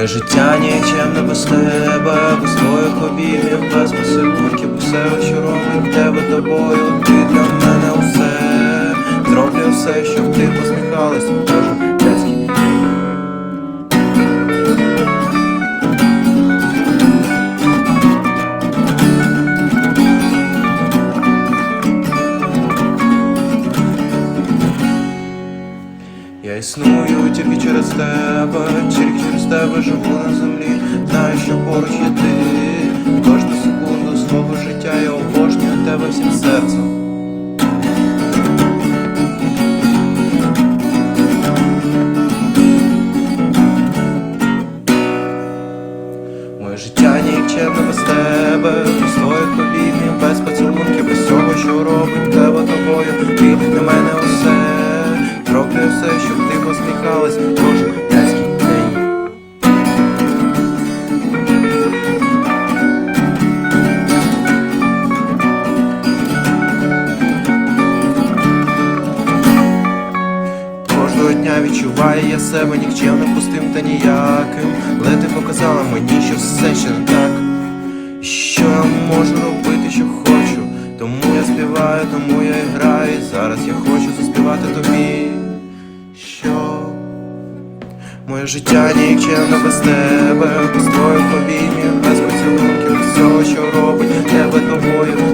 Моє життя нікчемне без тебе, без твоїх обіймів, без поцілунків, усе, що робить тебе тобою, ти для мене усе, зроблю все, щоб ти посміхалась, Я існую тільки через тебе, тільки через тебе живу на землі. Знаю, що поруч є ти. Кожну секунду свого життя я обожнюю тебе всім серцем. Моє життя нікчемне без тебе, без твоїх обіймів, без поцілунків, без всього, що робить тебе тобою. Ти для мене усе, роблю все, щоб ти посміхалась дня відчуваю я себе нікчемним, пустим та ніяким. Але ти показала мені, що все ще не так. Що я можу робити, що хочу. Тому я співаю, тому я і граю. Зараз я хочу заспівати тобі. Що моє життя нікчемне без тебе, без твоїх обіймів, без поцілунків, без всього, що робить тебе тобою.